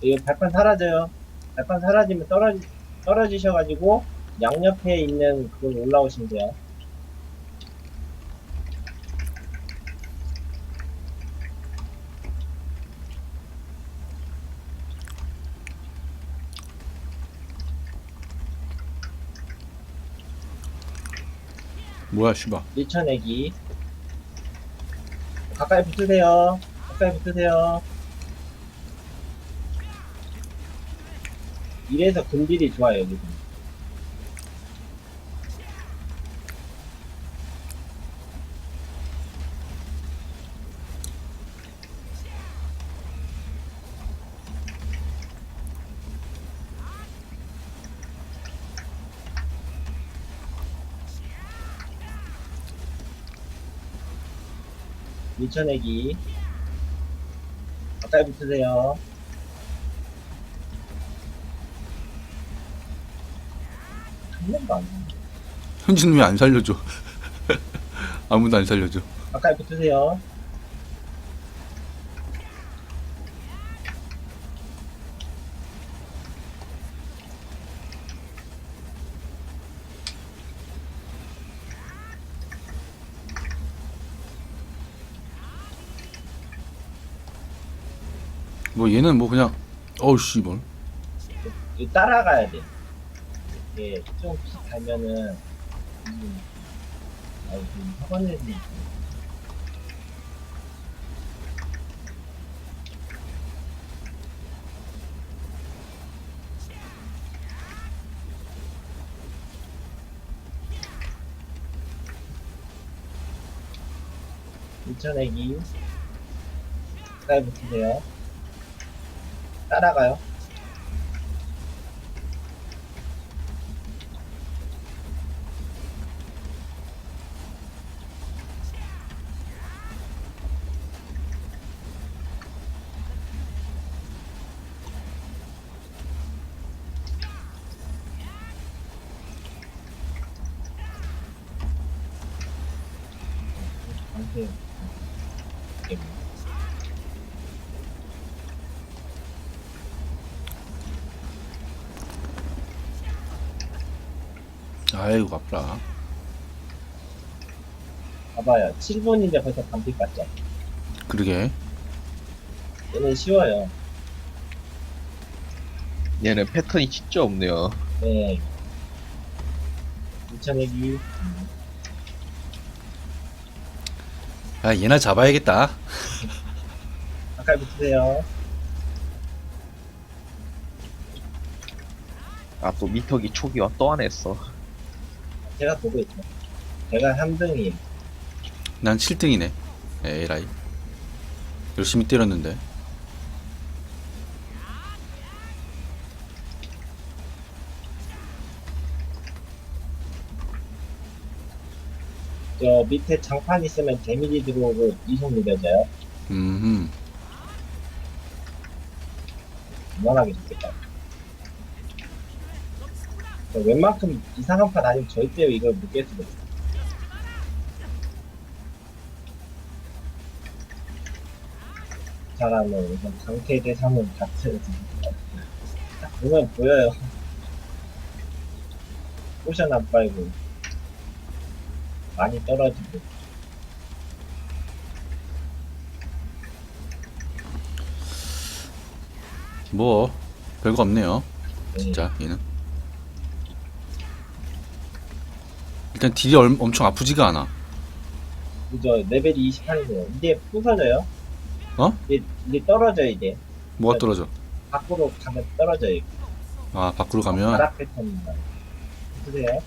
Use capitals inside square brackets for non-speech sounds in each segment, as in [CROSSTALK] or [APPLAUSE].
이거 발판 사라져요. 발판 사라지면 떨어지, 떨어지셔가지고 양옆에 있는 그걸 올라오시면 돼요. 뭐야 씨발 밀쳐내기. 가까이 붙으세요. 가까이 붙으세요. 이래서 근딜이 좋아요, 지금. 밀쳐내기. 가까이 붙으세요. 한 명도 안 돼. 현진은 왜안 살려줘 [LAUGHS] 아무도 안 살려줘 가까이 붙으세요. 뭐 얘는 뭐 그냥 어우 씨발 이거 따라가야 돼. 이게 좀 비슷하면은, 음, 아이, 좀 학원에서 밀쳐내기 가까이 붙으세요. 따라가요 아이고 아프라 봐봐요. 7분인데 벌써 반피 갔죠? 그러게. 얘는 쉬워요. 얘는 패턴이 진짜 없네요. 네. 밀쳐내기 아 얘나 잡아야겠다. 가까이 붙으세요. 아, 또 미터기 초기화 또 안 했어. 제가 보고 있죠. 제가 3등이에요. 난 7등이네. 에라이. 열심히 때렸는데 저 밑에 장판 있으면 데미지 들어오고 이속 느려져요. 음 무난하게 좋겠다. 저 웬만큼 이상한 판 아니면 절대 이걸 못 있어 사람은 우선 강태 대상은 자체를 딱 보면 보여요. [LAUGHS] 포션 안 빨고 많이 떨어지고. 뭐 별거 없네요. 네. 진짜 얘는. 일단 딜이 얼, 엄청 아프지가 않아. 그죠 레벨이 28이네요. 이제 부서져요? 어? 이제, 이제 떨어져요 이제 뭐가 떨어져? 밖으로 가면 떨어져요 아 밖으로 가면? 바닥 패턴입니다 보세요.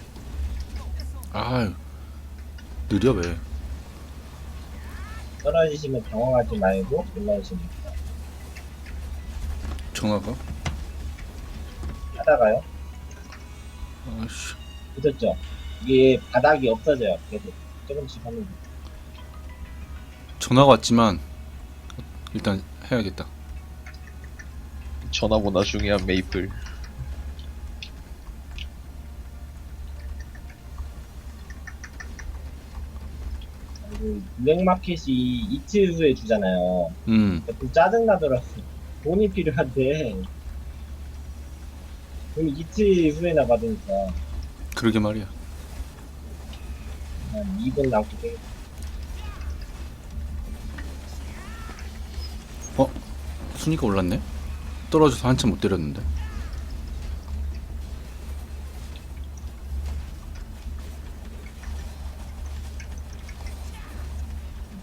아유 느려 왜? 떨어지시면 당황하지 말고 올라오시면 됩니다 전화가? 하다가요? 아씨. 보셨죠? 이게 바닥이 없어져요 계속. 조금씩 하면 돼요. 전화가 왔지만 일단 해야겠다. 전화보다 중요한 메이플. 그리고 블랙마켓이 이틀 후에 주잖아요 음 좀 짜증나더라고요 [LAUGHS] 돈이 필요한데 돈이 이틀 후에나 받으니까 그러게 말이야. 한 2분 남고 되겠 순위가 올랐네? 떨어져서 한참 못 때렸는데.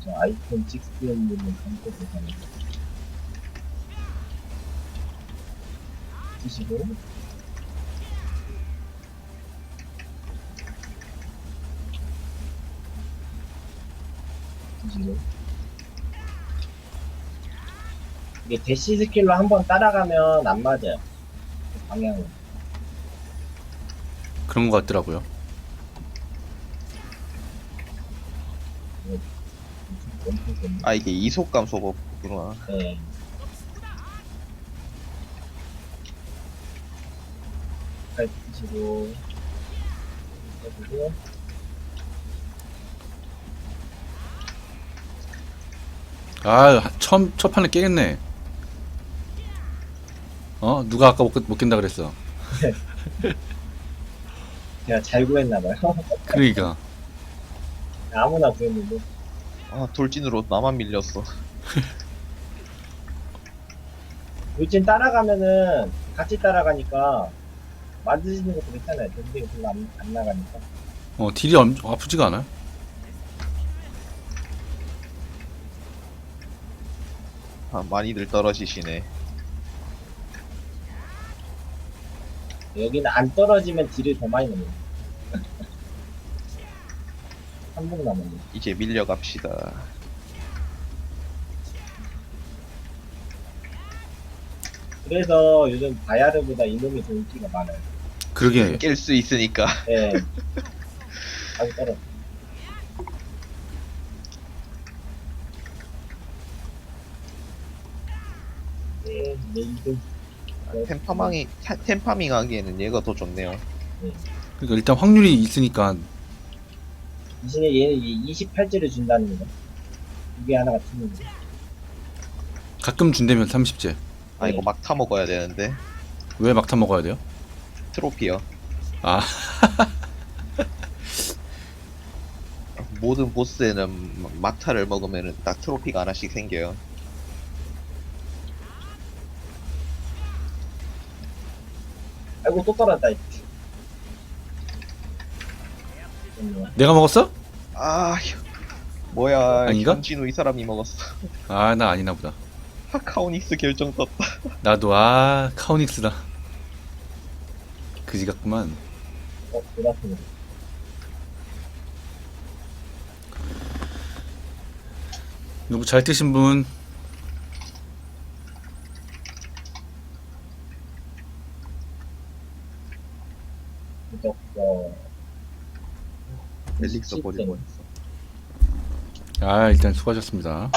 저 아이폰 6님은 감고 보잖아요. 드시고 드시고 이게 대시 스킬로 한번 따라가면 안 맞아요. 그 방향은. 그런 것 같더라고요. 아 이게 이속감. 네. 잘 드시고, 해주고, 아, 처음, 첫 판에 깨겠네. 어? 누가 아까 못, 깼- 못 깬다 그랬어. [LAUGHS] 제가 잘 구했나봐요. 그러니까. 아무나 구했는데. 아 돌진으로 나만 밀렸어. 물진 따라가면은, 같이 따라가니까, 맞으시는 것도 괜찮아요. 전쟁이 별로 안, 안 나가니까. 어, 딜이 엄, 아프지가 않아요. 아 많이들 떨어지시네. 여기는 안 떨어지면 딜을 더 많이 넣는 3분 남았네. 이제 밀려갑시다. 그래서 요즘 바야르보다 이놈이 더 인기가 많아요. 그러게. 깰 수 있으니까. 예. [LAUGHS] 아주 떨어. 네, 메이드. 템파망이 템- 템파밍 하기에는 얘가 더 좋네요. 그러니까 일단 확률이 있으니까 대신에 얘는 28제를 준다는 거. 이게 하나가 틀린 거. 가끔 준다면 30제. 아 이거 네. 막타 먹어야 되는데 왜 막타 먹어야 돼요? 트로피요. 아, [LAUGHS] 모든 보스에는 막타를 먹으면은 딱 트로피가 하나씩 생겨요. 아이고, 또 떨어졌다. 이. 내가 먹었어? 아 휴. 뭐야 아닌가? 현진우 이 사람이 먹었어. [LAUGHS] 아, 나 아니나 보다. 카오닉스 결정 떴다. [LAUGHS] 나도, 아, 카오닉스다. 그지 같구만. 어. 누구 잘 뜨신 분? 무적서. 벨릭스 버리고 있어. 아, 일단 수고하셨습니다.